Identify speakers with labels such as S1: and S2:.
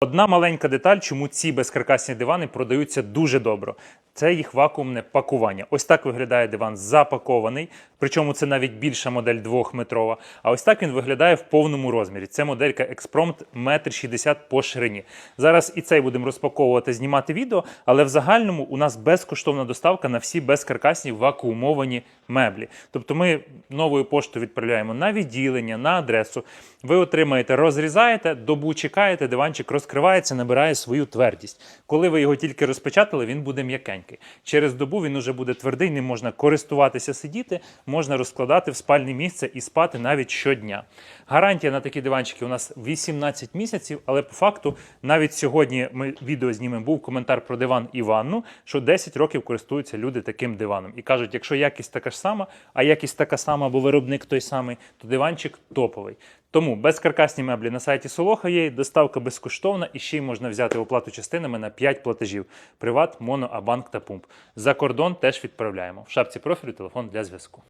S1: Одна маленька деталь, чому ці безкаркасні дивани продаються дуже добре. Це їх вакуумне пакування. Ось так виглядає диван запакований, причому це навіть більша модель двохметрова. А ось так він виглядає в повному розмірі. Це моделька Expromт 1,60 м по ширині. Зараз і цей будемо розпаковувати, знімати відео, але в загальному у нас безкоштовна доставка на всі безкаркасні вакуумовані меблі. Тобто ми новою поштою відправляємо на відділення, на адресу. Ви отримаєте, розрізаєте, добу чекаєте, диванчик розкривається, набирає свою твердість. Коли ви його тільки розпечатали, він буде м'якенький. Через добу він уже буде твердий, ним можна користуватися, сидіти, можна розкладати в спальне місце і спати навіть щодня. Гарантія на такі диванчики у нас 18 місяців, але по факту навіть сьогодні ми відео знімемо, був коментар про диван і ванну, що 10 років користуються люди таким диваном. І кажуть, якщо якість така ж сама, а якість така сама, бо виробник той самий, то диванчик топовий. Тому безкаркасні меблі на сайті Солоха є, доставка безкоштовна і ще й можна взяти оплату частинами на 5 платежів. Приват, моно, абанк та пумп. За кордон теж відправляємо. В шапці профілю телефон для зв'язку.